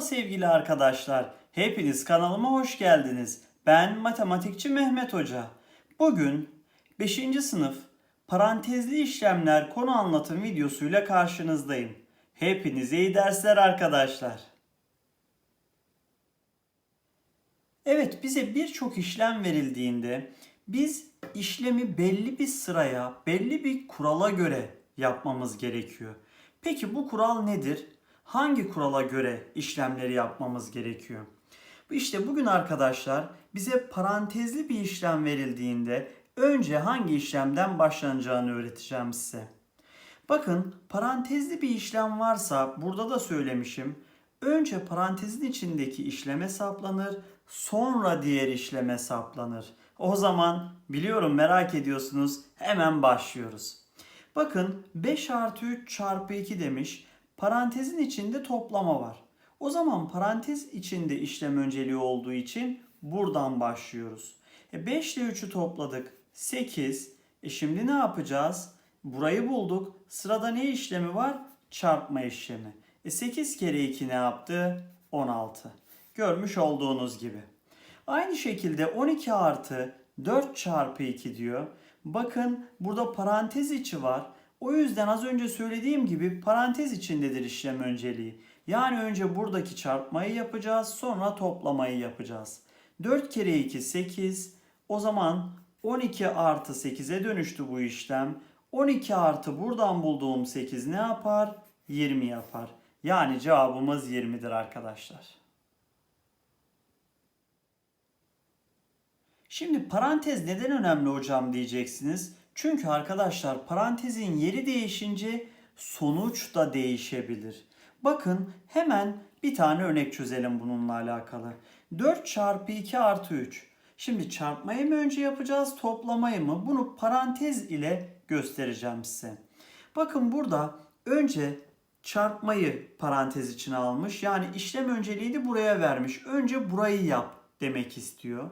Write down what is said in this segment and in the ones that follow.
Sevgili arkadaşlar. Hepiniz kanalıma hoş geldiniz. Ben matematikçi Mehmet Hoca. Bugün 5. sınıf parantezli işlemler konu anlatım videosuyla karşınızdayım. Hepinize iyi dersler arkadaşlar. Evet bize birçok işlem verildiğinde biz işlemi belli bir sıraya, belli bir kurala göre yapmamız gerekiyor. Peki bu kural nedir? Hangi kurala göre işlemleri yapmamız gerekiyor? İşte bugün arkadaşlar bize parantezli bir işlem verildiğinde önce hangi işlemden başlanacağını öğreteceğim size. Bakın parantezli bir işlem varsa burada da söylemişim. Önce parantezin içindeki işlem hesaplanır, sonra diğer işlem hesaplanır. O zaman biliyorum merak ediyorsunuz hemen başlıyoruz. Bakın 5 artı 3 çarpı 2 demiş. Parantezin içinde toplama var. O zaman parantez içinde işlem önceliği olduğu için buradan başlıyoruz. E 5 ile 3'ü topladık. 8. E şimdi ne yapacağız? Burayı bulduk. Sırada ne işlemi var? Çarpma işlemi. E 8 kere 2 ne yaptı? 16. Görmüş olduğunuz gibi. Aynı şekilde 12 artı 4 çarpı 2 diyor. Bakın burada parantez içi var. O yüzden az önce söylediğim gibi parantez içindedir işlem önceliği. Yani önce buradaki çarpmayı yapacağız sonra toplamayı yapacağız. 4 kere 2 8. O zaman 12 artı 8'e dönüştü bu işlem. 12 artı buradan bulduğum 8 ne yapar? 20 yapar. Yani cevabımız 20'dir arkadaşlar. Şimdi parantez neden önemli hocam diyeceksiniz. Çünkü arkadaşlar parantezin yeri değişince sonuç da değişebilir. Bakın hemen bir tane örnek çözelim bununla alakalı. 4 çarpı 2 artı 3. Şimdi çarpmayı mı önce yapacağız toplamayı mı? Bunu parantez ile göstereceğim size. Bakın burada önce çarpmayı parantez içine almış. Yani işlem önceliği de buraya vermiş. Önce burayı yap demek istiyor.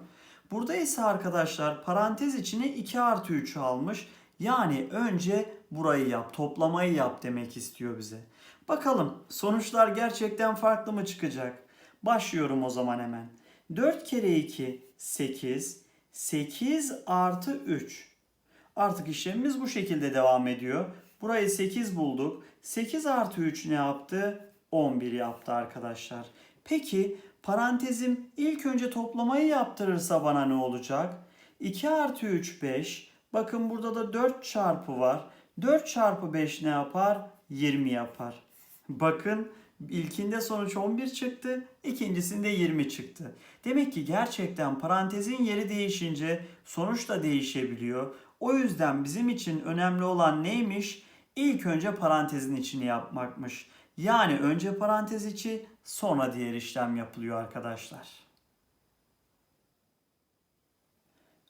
Burada ise arkadaşlar parantez içine 2 artı 3'ü almış. Yani önce burayı yap, toplamayı yap demek istiyor bize. Bakalım sonuçlar gerçekten farklı mı çıkacak? Başlıyorum o zaman hemen. 4 kere 2 8. 8 artı 3. Artık işlemimiz bu şekilde devam ediyor. Burayı 8 bulduk. 8 artı 3 ne yaptı? 11 yaptı arkadaşlar. Peki parantezim ilk önce toplamayı yaptırırsa bana ne olacak? 2 artı 3 5. Bakın burada da 4 çarpı var. 4 çarpı 5 ne yapar? 20 yapar. Bakın ilkinde sonuç 11 çıktı, ikincisinde 20 çıktı. Demek ki gerçekten parantezin yeri değişince sonuç da değişebiliyor. O yüzden bizim için önemli olan neymiş? İlk önce parantezin içini yapmakmış. Yani önce parantez içi sonra diğer işlem yapılıyor arkadaşlar.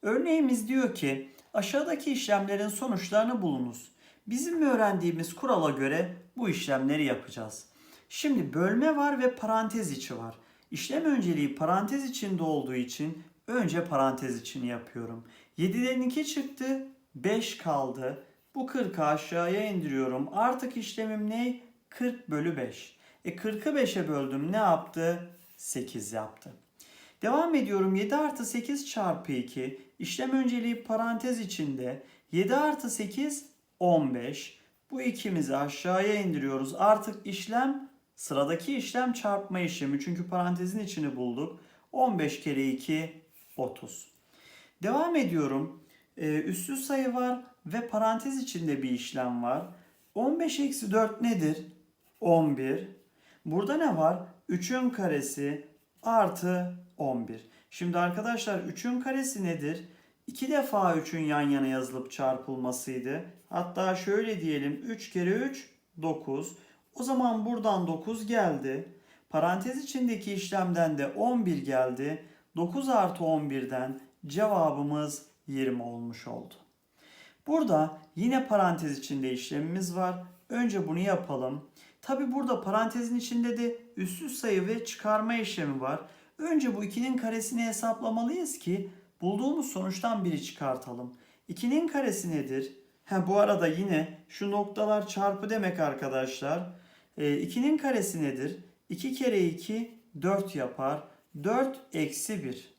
Örneğimiz diyor ki aşağıdaki işlemlerin sonuçlarını bulunuz. Bizim öğrendiğimiz kurala göre bu işlemleri yapacağız. Şimdi bölme var ve parantez içi var. İşlem önceliği parantez içinde olduğu için önce parantez içini yapıyorum. 7'den 2 çıktı, 5 kaldı. Bu 40'ı aşağıya indiriyorum. Artık işlemim ne? 40 bölü 5. E 40'ı 5'e böldüm ne yaptı? 8 yaptı. Devam ediyorum 7 artı 8 çarpı 2. İşlem önceliği parantez içinde. 7 artı 8 15. Bu ikimizi aşağıya indiriyoruz. Artık işlem sıradaki işlem çarpma işlemi. Çünkü parantezin içini bulduk. 15 kere 2 30. Devam ediyorum. Ee, üssüz sayı var ve parantez içinde bir işlem var. 15 eksi 4 nedir? 11. Burada ne var? 3'ün karesi artı 11. Şimdi arkadaşlar 3'ün karesi nedir? 2 defa 3'ün yan yana yazılıp çarpılmasıydı. Hatta şöyle diyelim 3 kere 3 9. O zaman buradan 9 geldi. Parantez içindeki işlemden de 11 geldi. 9 artı 11'den cevabımız 20 olmuş oldu. Burada yine parantez içinde işlemimiz var. Önce bunu yapalım. Tabi burada parantezin içinde de üssüz sayı ve çıkarma işlemi var. Önce bu 2'nin karesini hesaplamalıyız ki bulduğumuz sonuçtan biri çıkartalım. 2'nin karesi nedir? Ha, bu arada yine şu noktalar çarpı demek arkadaşlar. 2'nin e, karesi nedir? 2 kere 2 4 yapar. 4 eksi 1.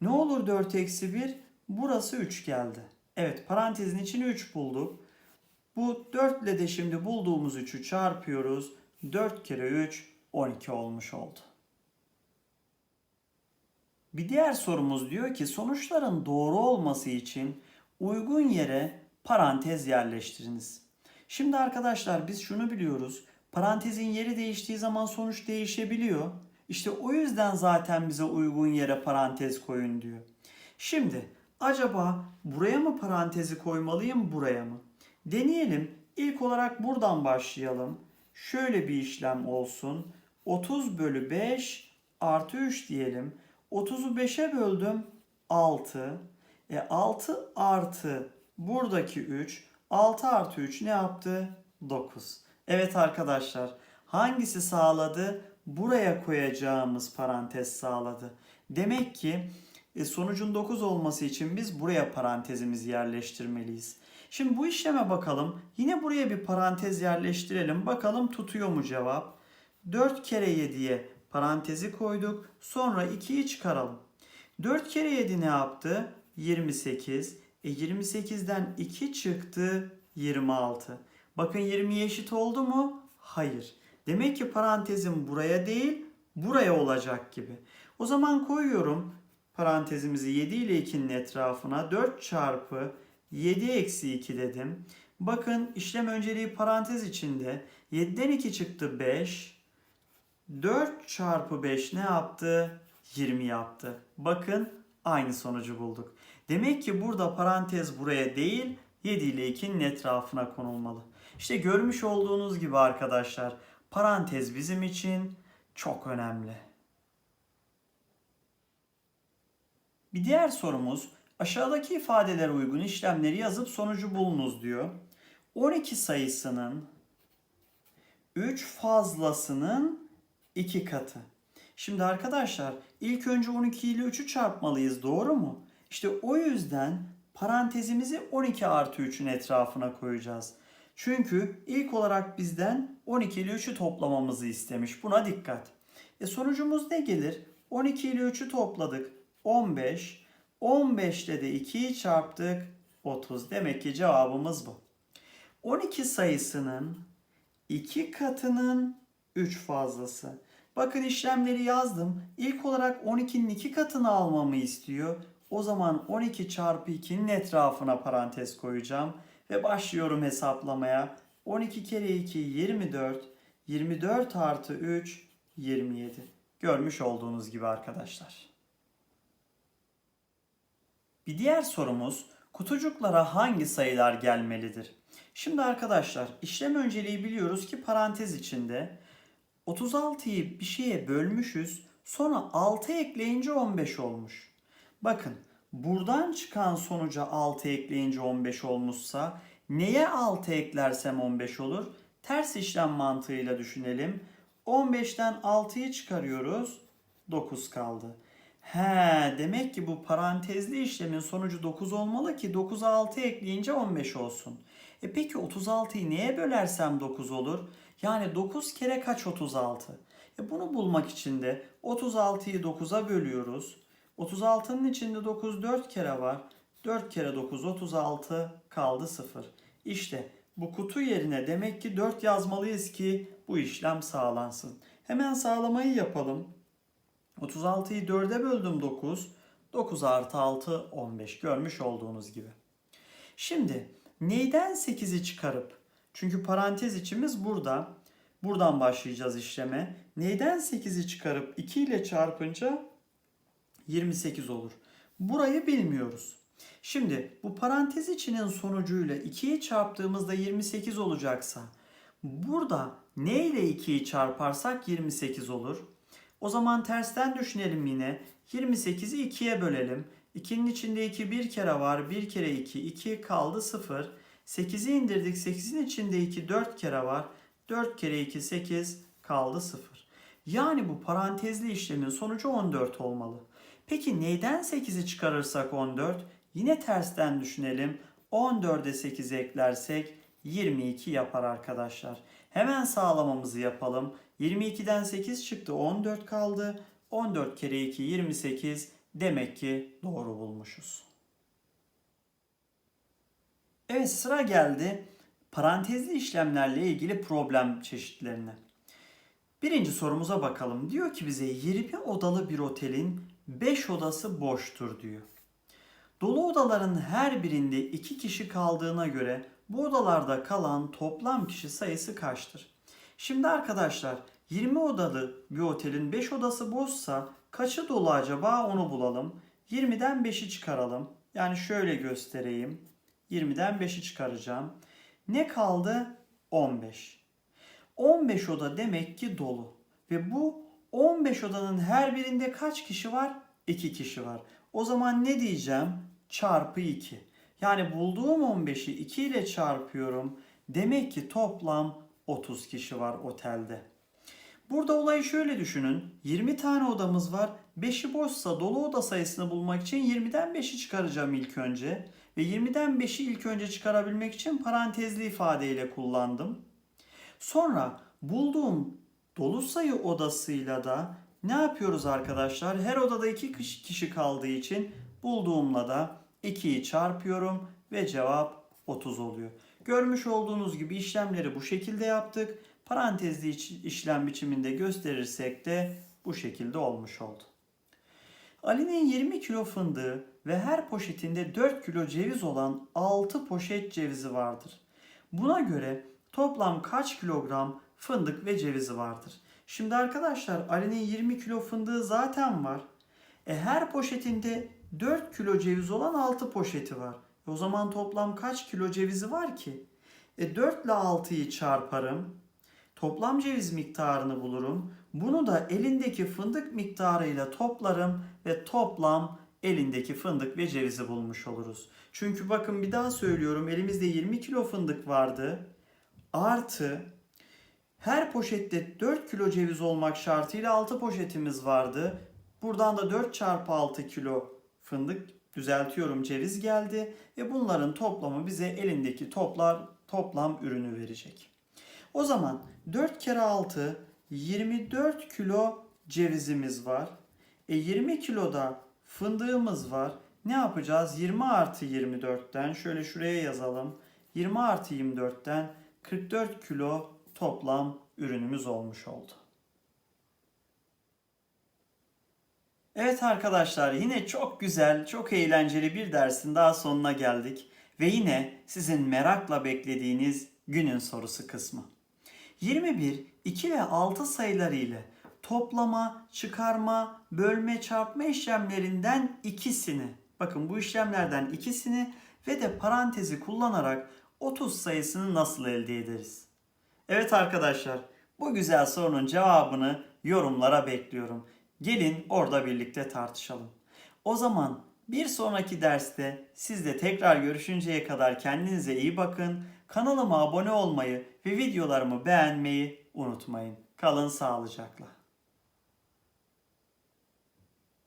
Ne olur 4 eksi 1? Burası 3 geldi. Evet parantezin içini 3 bulduk. Bu 4 ile de şimdi bulduğumuz 3'ü çarpıyoruz. 4 kere 3 12 olmuş oldu. Bir diğer sorumuz diyor ki sonuçların doğru olması için uygun yere parantez yerleştiriniz. Şimdi arkadaşlar biz şunu biliyoruz. Parantezin yeri değiştiği zaman sonuç değişebiliyor. İşte o yüzden zaten bize uygun yere parantez koyun diyor. Şimdi acaba buraya mı parantezi koymalıyım buraya mı? Deneyelim. İlk olarak buradan başlayalım. Şöyle bir işlem olsun. 30 bölü 5 artı 3 diyelim. 30'u 5'e böldüm 6. E 6 artı buradaki 3. 6 artı 3 ne yaptı? 9. Evet arkadaşlar hangisi sağladı? Buraya koyacağımız parantez sağladı. Demek ki e, sonucun 9 olması için biz buraya parantezimizi yerleştirmeliyiz. Şimdi bu işleme bakalım. Yine buraya bir parantez yerleştirelim. Bakalım tutuyor mu cevap? 4 kere 7'ye parantezi koyduk. Sonra 2'yi çıkaralım. 4 kere 7 ne yaptı? 28. E 28'den 2 çıktı 26. Bakın 20'ye eşit oldu mu? Hayır. Demek ki parantezim buraya değil buraya olacak gibi. O zaman koyuyorum parantezimizi 7 ile 2'nin etrafına 4 çarpı 7 eksi 2 dedim. Bakın işlem önceliği parantez içinde 7'den 2 çıktı 5. 4 çarpı 5 ne yaptı? 20 yaptı. Bakın aynı sonucu bulduk. Demek ki burada parantez buraya değil 7 ile 2'nin etrafına konulmalı. İşte görmüş olduğunuz gibi arkadaşlar parantez bizim için çok önemli. Bir diğer sorumuz aşağıdaki ifadelere uygun işlemleri yazıp sonucu bulunuz diyor. 12 sayısının 3 fazlasının 2 katı. Şimdi arkadaşlar ilk önce 12 ile 3'ü çarpmalıyız doğru mu? İşte o yüzden parantezimizi 12 artı 3'ün etrafına koyacağız. Çünkü ilk olarak bizden 12 ile 3'ü toplamamızı istemiş. Buna dikkat. E sonucumuz ne gelir? 12 ile 3'ü topladık. 15. 15 ile de 2'yi çarptık. 30. Demek ki cevabımız bu. 12 sayısının 2 katının 3 fazlası. Bakın işlemleri yazdım. İlk olarak 12'nin 2 katını almamı istiyor. O zaman 12 çarpı 2'nin etrafına parantez koyacağım. Ve başlıyorum hesaplamaya. 12 kere 2 24. 24 artı 3 27. Görmüş olduğunuz gibi arkadaşlar. Bir diğer sorumuz kutucuklara hangi sayılar gelmelidir? Şimdi arkadaşlar işlem önceliği biliyoruz ki parantez içinde 36'yı bir şeye bölmüşüz. Sonra 6 ekleyince 15 olmuş. Bakın buradan çıkan sonuca 6 ekleyince 15 olmuşsa neye 6 eklersem 15 olur? Ters işlem mantığıyla düşünelim. 15'ten 6'yı çıkarıyoruz. 9 kaldı. He, demek ki bu parantezli işlemin sonucu 9 olmalı ki 9'a 6 ekleyince 15 olsun. E peki 36'yı neye bölersem 9 olur? Yani 9 kere kaç 36? E bunu bulmak için de 36'yı 9'a bölüyoruz. 36'nın içinde 9 4 kere var. 4 kere 9 36 kaldı 0. İşte bu kutu yerine demek ki 4 yazmalıyız ki bu işlem sağlansın. Hemen sağlamayı yapalım. 36'yı 4'e böldüm 9. 9 artı 6 15 görmüş olduğunuz gibi. Şimdi neyden 8'i çıkarıp çünkü parantez içimiz burada. Buradan başlayacağız işleme. Neyden 8'i çıkarıp 2 ile çarpınca 28 olur. Burayı bilmiyoruz. Şimdi bu parantez içinin sonucuyla 2'yi çarptığımızda 28 olacaksa burada ne ile 2'yi çarparsak 28 olur. O zaman tersten düşünelim yine. 28'i 2'ye bölelim. 2'nin içinde 2 bir kere var. 1 kere 2 2 kaldı 0. 8'i indirdik. 8'in içinde 2 4 kere var. 4 kere 2 8 kaldı 0. Yani bu parantezli işlemin sonucu 14 olmalı. Peki neyden 8'i çıkarırsak 14? Yine tersten düşünelim. 14'e 8 eklersek 22 yapar arkadaşlar. Hemen sağlamamızı yapalım. 22'den 8 çıktı 14 kaldı. 14 kere 2 28 demek ki doğru bulmuşuz. Evet sıra geldi parantezli işlemlerle ilgili problem çeşitlerine. Birinci sorumuza bakalım. Diyor ki bize 20 odalı bir otelin 5 odası boştur diyor. Dolu odaların her birinde 2 kişi kaldığına göre bu odalarda kalan toplam kişi sayısı kaçtır? Şimdi arkadaşlar 20 odalı bir otelin 5 odası boşsa kaçı dolu acaba onu bulalım. 20'den 5'i çıkaralım. Yani şöyle göstereyim. 20'den 5'i çıkaracağım. Ne kaldı? 15. 15 oda demek ki dolu. Ve bu 15 odanın her birinde kaç kişi var? 2 kişi var. O zaman ne diyeceğim? Çarpı 2. Yani bulduğum 15'i 2 ile çarpıyorum. Demek ki toplam 30 kişi var otelde. Burada olayı şöyle düşünün. 20 tane odamız var. 5'i boşsa dolu oda sayısını bulmak için 20'den 5'i çıkaracağım ilk önce. Ve 20'den 5'i ilk önce çıkarabilmek için parantezli ifadeyle kullandım. Sonra bulduğum dolu sayı odasıyla da ne yapıyoruz arkadaşlar? Her odada 2 kişi kaldığı için bulduğumla da 2'yi çarpıyorum ve cevap 30 oluyor. Görmüş olduğunuz gibi işlemleri bu şekilde yaptık. Parantezli işlem biçiminde gösterirsek de bu şekilde olmuş oldu. Ali'nin 20 kilo fındığı ve her poşetinde 4 kilo ceviz olan 6 poşet cevizi vardır. Buna göre toplam kaç kilogram fındık ve cevizi vardır? Şimdi arkadaşlar Ali'nin 20 kilo fındığı zaten var. E her poşetinde 4 kilo ceviz olan 6 poşeti var. E o zaman toplam kaç kilo cevizi var ki? E 4 ile 6'yı çarparım. Toplam ceviz miktarını bulurum. Bunu da elindeki fındık miktarıyla toplarım ve toplam elindeki fındık ve cevizi bulmuş oluruz. Çünkü bakın bir daha söylüyorum elimizde 20 kilo fındık vardı. Artı her poşette 4 kilo ceviz olmak şartıyla 6 poşetimiz vardı. Buradan da 4 çarpı 6 kilo fındık düzeltiyorum ceviz geldi ve bunların toplamı bize elindeki toplar toplam ürünü verecek. O zaman 4 kere 6 24 kilo cevizimiz var. E 20 kiloda fındığımız var. Ne yapacağız? 20 artı 24'ten şöyle şuraya yazalım. 20 artı 24'ten 44 kilo toplam ürünümüz olmuş oldu. Evet arkadaşlar yine çok güzel, çok eğlenceli bir dersin daha sonuna geldik. Ve yine sizin merakla beklediğiniz günün sorusu kısmı. 21, 2 ve 6 sayıları ile toplama, çıkarma, bölme, çarpma işlemlerinden ikisini, bakın bu işlemlerden ikisini ve de parantezi kullanarak 30 sayısını nasıl elde ederiz? Evet arkadaşlar, bu güzel sorunun cevabını yorumlara bekliyorum. Gelin orada birlikte tartışalım. O zaman bir sonraki derste sizle tekrar görüşünceye kadar kendinize iyi bakın. Kanalıma abone olmayı ve videolarımı beğenmeyi unutmayın. Kalın sağlıcakla.